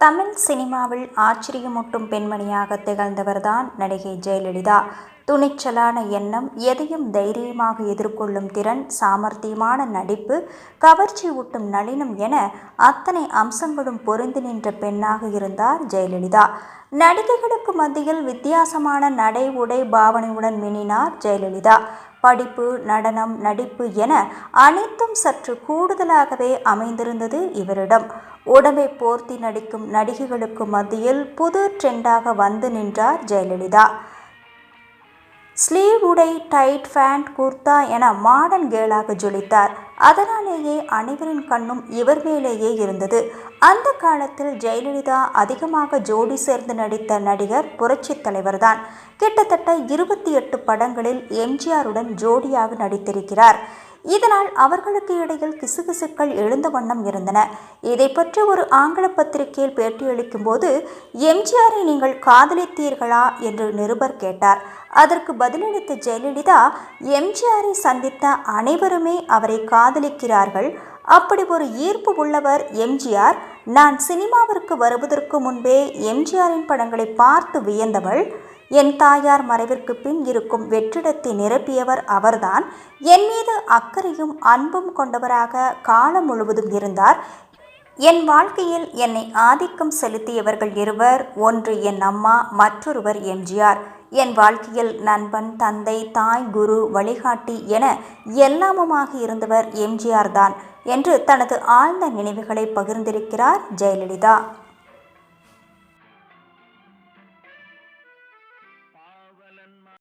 தமிழ் சினிமாவில் ஆச்சரியமூட்டும் பெண்மணியாக திகழ்ந்தவர்தான் நடிகை ஜெயலலிதா. துணிச்சலான எண்ணம் எதையும் தைரியமாக எதிர்கொள்ளும் திறன் சாமர்த்தியமான நடிப்பு கவர்ச்சி ஊட்டும் நளினம் என அத்தனை அம்சங்களும் பொருந்தி நின்ற பெண்ணாக இருந்தார் ஜெயலலிதா. நடிகைகளுக்கு மத்தியில் வித்தியாசமான நடை உடை பாவனையுடன் மினினார் ஜெயலலிதா. படிப்பு நடனம் நடிப்பு என அனைத்தும் சற்று கூடுதலாகவே அமைந்திருந்தது இவரிடம். உடம்பை போர்த்தி நடிக்கும் நடிகைகளுக்கு மத்தியில் புது ட்ரெண்டாக வந்து நின்றார் ஜெயலலிதா. ஸ்லீவ் உடை டைட் ஃபேண்ட் குர்தா என மாடர்ன் கேர்ளாக ஜொலித்தார். அதனாலேயே அனைவரின் கண்ணும் இவர் மேலேயே இருந்தது. அந்த காலத்தில் ஜெயலலிதா அதிகமாக ஜோடி சேர்ந்து நடித்த நடிகர் புரட்சித் தலைவர்தான். கிட்டத்தட்ட இருபத்தி எட்டு படங்களில் எம்ஜிஆருடன் ஜோடியாக நடித்திருக்கிறார். இதனால் அவர்களுக்கு இடையில் கிசுகிசுக்கள் எழுந்த வண்ணம் இருந்தன. இதை பற்றி ஒரு ஆங்கில பத்திரிகையில் பேட்டியளிக்கும் போது எம்ஜிஆரை நீங்கள் காதலித்தீர்களா? என்று நிருபர் கேட்டார். அதற்கு பதிலளித்த ஜெயலலிதா எம்ஜிஆரை சந்தித்த அனைவருமே அவரை காதலிக்கிறார்கள். அப்படி ஒரு ஈர்ப்பு உள்ளவர் எம்ஜிஆர். நான் சினிமாவிற்கு வருவதற்கு முன்பே எம்ஜிஆரின் படங்களை பார்த்து வியந்தவள். என் தாயார் மறைவிற்கு பின் இருக்கும் வெற்றிடத்தை நிரப்பியவர் அவர்தான். என் மீது அக்கறையும் அன்பும் கொண்டவராக காலம் முழுவதும் இருந்தார். என் வாழ்க்கையில் என்னை ஆதிக்கம் செலுத்தியவர்கள் இருவர் ஒன்று என் அம்மா மற்றொருவர் எம்ஜிஆர் என் வாழ்க்கையில் நண்பன் தந்தை தாய் குரு வழிகாட்டி என எல்லாமுமாக இருந்தவர் எம்ஜிஆர் தான் என்று தனது ஆழ்ந்த நினைவுகளை பகிர்ந்திருக்கிறார் ஜெயலலிதா.